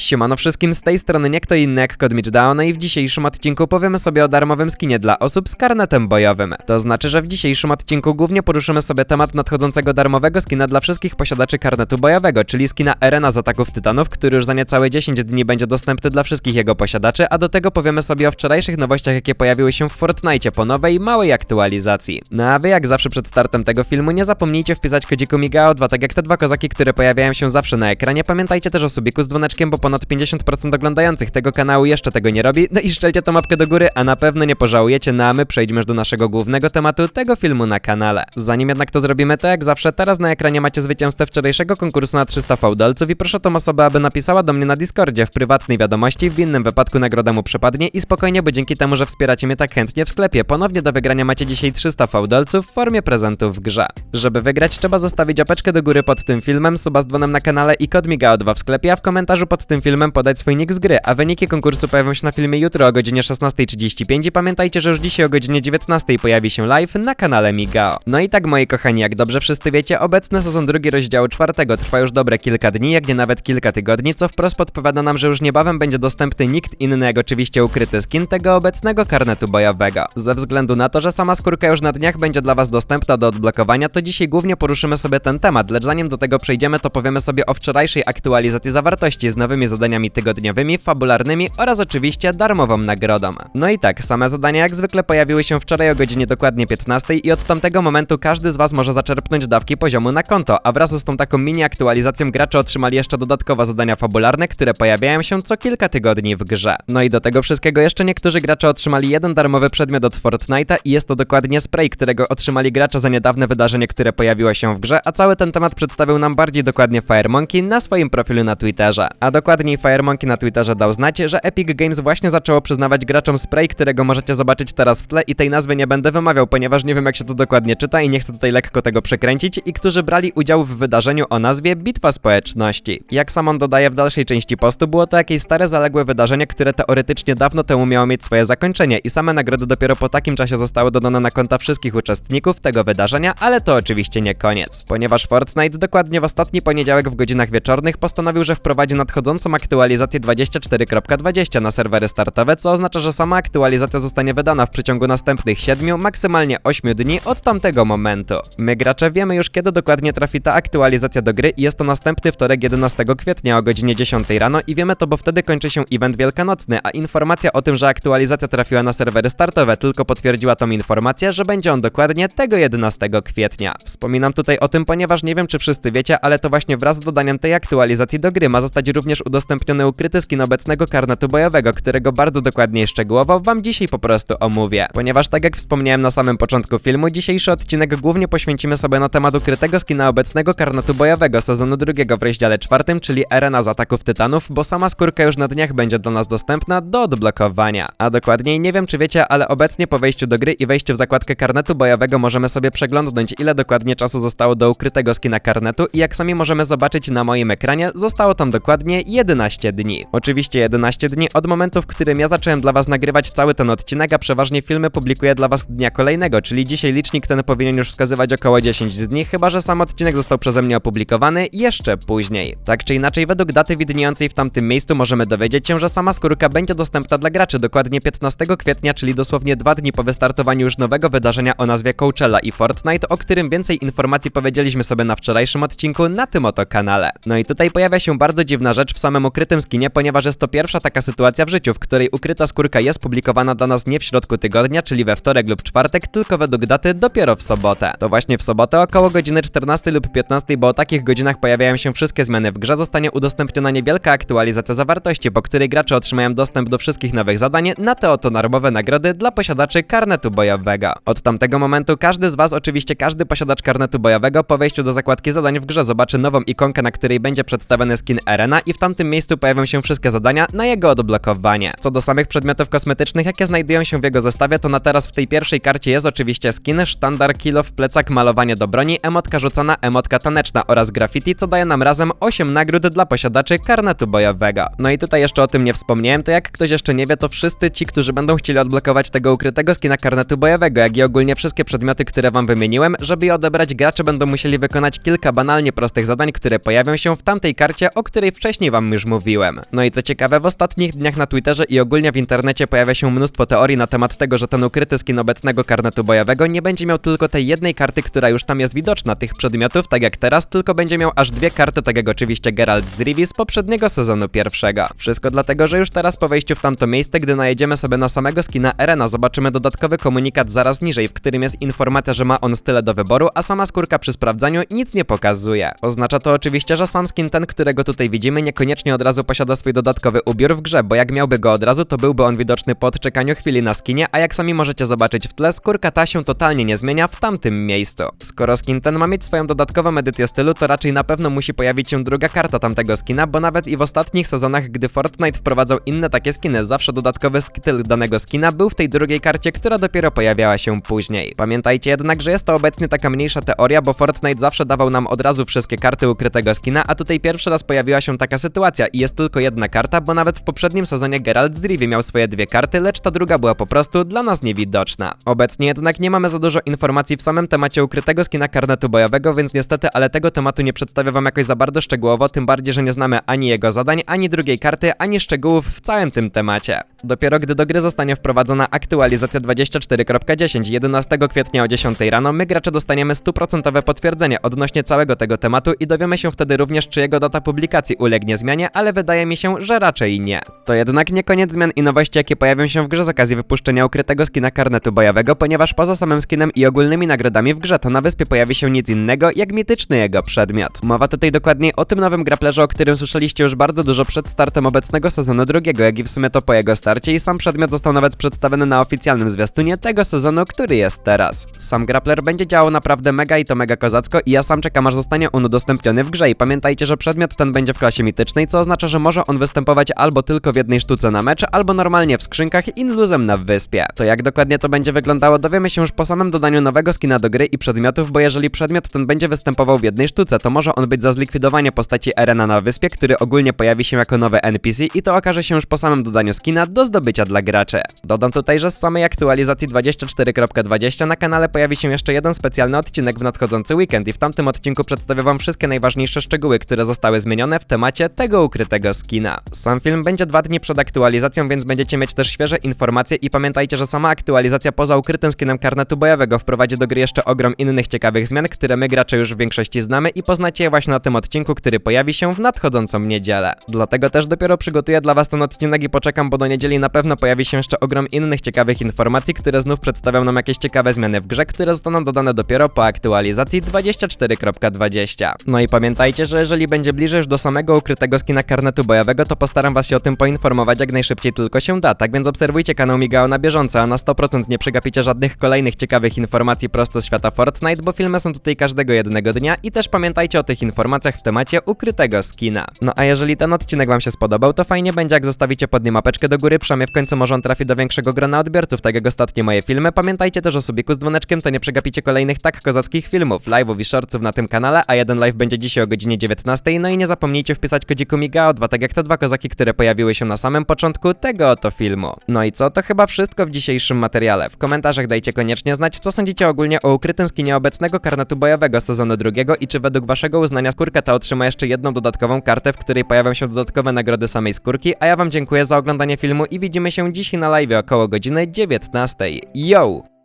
Siemano wszystkim, z tej strony nie kto inny jak Code Down, no i w dzisiejszym odcinku powiemy sobie o darmowym skinie dla osób z karnetem bojowym. To znaczy, że w dzisiejszym odcinku głównie poruszymy sobie temat nadchodzącego darmowego skina dla wszystkich posiadaczy karnetu bojowego, czyli skina Arena z Ataków Tytanów, który już za niecałe 10 dni będzie dostępny dla wszystkich jego posiadaczy, a do tego powiemy sobie o wczorajszych nowościach, jakie pojawiły się w Fortnite po nowej, małej aktualizacji. No a wy jak zawsze przed startem tego filmu nie zapomnijcie wpisać kodziku Migao 2, tak jak te dwa kozaki, które pojawiają się zawsze na ekranie. Pamiętajcie też o subiku z dzwoneczkiem, bo ponad 50% oglądających tego kanału jeszcze tego nie robi. No i szczelcie tą mapkę do góry, a na pewno nie pożałujecie. No a my przejdźmy już do naszego głównego tematu tego filmu na kanale. Zanim jednak to zrobimy, to jak zawsze, teraz na ekranie macie zwycięzcę wczorajszego konkursu na 300 fałdolców i proszę tą osobę, aby napisała do mnie na Discordzie w prywatnej wiadomości. W innym wypadku nagroda mu przypadnie i spokojnie, bo dzięki temu, że wspieracie mnie tak chętnie w sklepie, ponownie do wygrania macie dzisiaj 300 fałdolców w formie prezentu w grze. Żeby wygrać, trzeba zostawić opeczkę do góry pod tym filmem, suba z dzwonem na kanale i kod MIGAO2 w sklepie, a w komentarzu pod tym filmem podać swój nick z gry, a wyniki konkursu pojawią się na filmie jutro o godzinie 16.35 i pamiętajcie, że już dzisiaj o godzinie 19.00 pojawi się live na kanale MIGAO. No i tak moi kochani, jak dobrze wszyscy wiecie, obecny sezon drugi rozdziału czwartego trwa już dobre kilka dni, jak nie nawet kilka tygodni, co wprost podpowiada nam, że już niebawem będzie dostępny nikt inny jak oczywiście ukryty skin tego obecnego karnetu bojowego. Ze względu na to, że sama skórka już na dniach będzie dla was dostępna do odblokowania, to dzisiaj głównie poruszymy sobie ten temat, lecz zanim do tego przejdziemy, to powiemy sobie o wczorajszej aktualizacji zawartości z nowymi zadaniami tygodniowymi, fabularnymi oraz oczywiście darmową nagrodą. No i tak, same zadania jak zwykle pojawiły się wczoraj o godzinie dokładnie 15 i od tamtego momentu każdy z was może zaczerpnąć dawki poziomu na konto, a wraz z tą taką mini aktualizacją gracze otrzymali jeszcze dodatkowe zadania fabularne, które pojawiają się co kilka tygodni w grze. No i do tego wszystkiego jeszcze niektórzy gracze otrzymali jeden darmowy przedmiot od Fortnite'a i jest to dokładnie spray, którego otrzymali gracze za niedawne wydarzenie, które pojawiło się w grze, a cały ten temat przedstawił nam bardziej dokładnie Firemonkey na swoim profilu na Twitterze. A dokładniej Firemonkey na Twitterze dał znać, że Epic Games właśnie zaczęło przyznawać graczom spray, którego możecie zobaczyć teraz w tle i tej nazwy nie będę wymawiał, ponieważ nie wiem jak się to dokładnie czyta i nie chcę tutaj lekko tego przekręcić i którzy brali udział w wydarzeniu o nazwie Bitwa Społeczności. Jak sam on dodaje w dalszej części postu, było to jakieś stare zaległe wydarzenie, które teoretycznie dawno temu miało mieć swoje zakończenie i same nagrody dopiero po takim czasie zostały dodane na konta wszystkich uczestników tego wydarzenia, ale to oczywiście nie koniec, ponieważ Fortnite dokładnie w ostatni poniedziałek w godzinach wieczornych postanowił, że wprowadzi nadchodzącą aktualizację 24.20 na serwery startowe, co oznacza, że sama aktualizacja zostanie wydana w przeciągu następnych 7, maksymalnie 8 dni od tamtego momentu. My gracze wiemy już kiedy dokładnie trafi ta aktualizacja do gry i jest to następny wtorek 11 kwietnia o godzinie 10 rano i wiemy to, bo wtedy kończy się event wielkanocny, a informacja o tym, że aktualizacja trafiła na serwery startowe tylko potwierdziła tą informację, że będzie on dokładnie tego 11 kwietnia. Wspominam tutaj o tym, ponieważ nie wiem czy wszyscy wiecie, ale to właśnie wraz z dodaniem tej aktualizacji do gry ma zostać również udostępniony ukryty skin obecnego karnetu bojowego, którego bardzo dokładnie i szczegółowo wam dzisiaj po prostu omówię. Ponieważ tak jak wspomniałem na samym początku filmu, dzisiejszy odcinek głównie poświęcimy sobie na temat ukrytego skina obecnego karnetu bojowego sezonu drugiego w rozdziale czwartym, czyli Arena z Ataków Tytanów, bo sama skórka już na dniach będzie dla nas dostępna do odblokowania. A dokładniej nie wiem czy wiecie, ale obecnie po wejściu do gry i wejściu w zakładkę karnetu bojowego możemy sobie przeglądnąć ile dokładnie czasu zostało do ukrytego skina karnetu i jak sami możemy zobaczyć na moim ekranie, zostało tam dokładnie 11 dni. Oczywiście 11 dni od momentu, w którym ja zacząłem dla was nagrywać cały ten odcinek, a przeważnie filmy publikuję dla was dnia kolejnego, czyli dzisiaj licznik ten powinien już wskazywać około 10 dni, chyba że sam odcinek został przeze mnie opublikowany jeszcze później. Tak czy inaczej, według daty widniejącej w tamtym miejscu możemy dowiedzieć się, że sama skórka będzie dostępna dla graczy dokładnie 15 kwietnia, czyli dosłownie dwa dni po wystartowaniu już nowego wydarzenia o nazwie Coachella i Fortnite, o którym więcej informacji powiedzieliśmy sobie na wczorajszym odcinku na tym oto kanale. No i tutaj pojawia się bardzo dziwna rzecz w samym ukrytym skinie, ponieważ jest to pierwsza taka sytuacja w życiu, w której ukryta skórka jest publikowana dla nas nie w środku tygodnia, czyli we wtorek lub czwartek, tylko według daty dopiero w sobotę. To właśnie w sobotę około godziny 14 lub 15, bo o takich godzinach pojawiają się wszystkie zmiany w grze, zostanie udostępniona niewielka aktualizacja zawartości, po której gracze otrzymają dostęp do wszystkich nowych zadań na te oto darmowe nagrody dla posiadaczy karnetu bojowego. Od tamtego momentu każdy z was, oczywiście każdy posiadacz karnetu bojowego po wejściu do zakładki zadań w grze zobaczy nową ikonkę, na której będzie przedstawiony skin Arena i w tamtym miejscu pojawią się wszystkie zadania na jego odblokowanie. Co do samych przedmiotów kosmetycznych, jakie znajdują się w jego zestawie, to na teraz w tej pierwszej karcie jest oczywiście skin, sztandar, kilof, plecak, malowanie do broni, emotka rzucana, emotka taneczna oraz graffiti, co daje nam razem 8 nagród dla posiadaczy karnetu bojowego. No i tutaj jeszcze o tym nie wspomniałem, to jak ktoś jeszcze nie wie, to wszyscy ci, którzy będą chcieli odblokować tego ukrytego skina karnetu bojowego, jak i ogólnie wszystkie przedmioty, które wam wymieniłem, żeby je odebrać, gracze będą musieli wykonać kilka banalnie prostych zadań, które pojawią się w tamtej karcie, o której wcześniej wam już mówiłem. No i co ciekawe, w ostatnich dniach na Twitterze i ogólnie w internecie pojawia się mnóstwo teorii na temat tego, że ten ukryty skin obecnego karnetu bojowego nie będzie miał tylko tej jednej karty, która już tam jest widoczna, tych przedmiotów, tak jak teraz, tylko będzie miał aż dwie karty, tak jak oczywiście Geralt z Rivi z poprzedniego sezonu pierwszego. Wszystko dlatego, że już teraz po wejściu w tamto miejsce, gdy najedziemy sobie na samego skina Erena, zobaczymy dodatkowy komunikat zaraz niżej, w którym jest informacja, że ma on style do wyboru, a sama skórka przy sprawdzaniu nic nie pokazuje. Oznacza to oczywiście, że sam skin ten, którego tutaj widzimy, niekoniecznie od razu posiada swój dodatkowy ubiór w grze, bo jak miałby go od razu, to byłby on widoczny po odczekaniu chwili na skinie, a jak sami możecie zobaczyć w tle, skórka ta się totalnie nie zmienia w tamtym miejscu. Skoro skin ten ma mieć swoją dodatkową edycję stylu, to raczej na pewno musi pojawić się druga karta tamtego skina, bo nawet i w ostatnich sezonach, gdy Fortnite wprowadzał inne takie skiny, zawsze dodatkowy styl danego skina był w tej drugiej karcie, która dopiero pojawiała się później. Pamiętajcie jednak, że jest to obecnie taka mniejsza teoria, bo Fortnite zawsze dawał nam od razu wszystkie karty ukrytego skina, a tutaj pierwszy raz pojawiła się taka sytuacja i jest tylko jedna karta, bo nawet w poprzednim sezonie Geralt z Rivi miał swoje dwie karty, lecz ta druga była po prostu dla nas niewidoczna. Obecnie jednak nie mamy za dużo informacji w samym temacie ukrytego skina karnetu bojowego, więc niestety, ale tego tematu nie przedstawię wam jakoś za bardzo szczegółowo, tym bardziej, że nie znamy ani jego zadań, ani drugiej karty, ani szczegółów w całym tym temacie. Dopiero gdy do gry zostanie wprowadzona aktualizacja 24.10 11 kwietnia o 10 rano, my gracze dostaniemy stuprocentowe potwierdzenie odnośnie całego tego tematu i dowiemy się wtedy również, czy jego data publikacji ulegnie zmianie, ale wydaje mi się, że raczej nie. To jednak nie koniec zmian i nowości, jakie pojawią się w grze z okazji wypuszczenia ukrytego skina karnetu bojowego, ponieważ poza samym skinem i ogólnymi nagrodami w grze, to na wyspie pojawi się nic innego, jak mityczny jego przedmiot. Mowa tutaj dokładniej o tym nowym graplerze, o którym słyszeliście już bardzo dużo przed startem obecnego sezonu drugiego, jak i w sumie to po jego starcie i sam przedmiot został nawet przedstawiony na oficjalnym zwiastunie tego sezonu, który jest teraz. Sam grappler będzie działał naprawdę mega i to mega kozacko i ja sam czekam aż zostanie on udostępniony w grze i pamiętajcie, że przedmiot ten będzie w klasie mitycznej, co oznacza, że może on występować albo tylko w jednej sztuce na mecz, albo normalnie w skrzynkach i luzem na wyspie. To jak dokładnie to będzie wyglądało dowiemy się już po samym dodaniu nowego skina do gry i przedmiotów, bo jeżeli przedmiot ten będzie występował w jednej sztuce, to może on być za zlikwidowanie postaci Erena na wyspie, który ogólnie pojawi się jako nowy NPC i to okaże się już po samym dodaniu skina do zdobycia dla graczy. Dodam tutaj, że z samej aktualizacji 24.20 na kanale pojawi się jeszcze jeden specjalny odcinek w nadchodzący weekend i w tamtym odcinku przedstawię wam wszystkie najważniejsze szczegóły, które zostały zmienione w temacie tego ukrytego skina. Sam film będzie dwa dni przed aktualizacją, więc będziecie mieć też świeże informacje i pamiętajcie, że sama aktualizacja poza ukrytym skinem karnetu bojowego wprowadzi do gry jeszcze ogrom innych ciekawych zmian, które my gracze już w większości znamy i poznacie je właśnie na tym odcinku, który pojawi się w nadchodzącą niedzielę. Dlatego też dopiero przygotuję dla was ten odcinek i poczekam, bo do niedzieli na pewno pojawi się jeszcze ogrom innych ciekawych informacji, które znów przedstawią nam jakieś ciekawe zmiany w grze, które zostaną dodane dopiero po aktualizacji 24.20. No i pamiętajcie, że jeżeli będzie bliżej już do samego ukrytego skina karnetu bojowego, to postaram was się o tym poinformować jak najszybciej tylko się da, tak więc obserwujcie kanał Migao na bieżąco, a na 100% nie przegapicie żadnych kolejnych ciekawych informacji prosto z świata Fortnite, bo filmy są tutaj każdego jednego dnia i też pamiętajcie o tych informacjach w temacie ukrytego skina. No a jeżeli ten odcinek wam się spodobał, to fajnie będzie jak zostawicie pod nim mapeczkę do góry, przynajmniej w końcu może on trafi do większego grona odbiorców, tak jak ostatnie moje filmy. Pamiętajcie też o subiku z dzwoneczkiem, to nie przegapicie kolejnych tak kozackich filmów, live'ów i shortsów na tym kanale, a jeden live będzie dzisiaj o godzinie 19, no i nie zapomnijcie wpisać kodziku MIGAO2, tak jak te dwa kozaki, które pojawiły się na samym początku tego oto filmu. No i co, to chyba wszystko w dzisiejszym materiale. W komentarzach dajcie koniecznie znać, co sądzicie ogólnie o ukrytym skinie obecnego karnetu bojowego sezonu drugiego i czy według waszego uznania skórka ta otrzyma jeszcze jedną dodatkową kartę, w której pojawią się dodatkowe nagrody samej skórki, a ja wam dziękuję za oglądanie filmu i widzimy się dziś na live około godziny 19. Yo!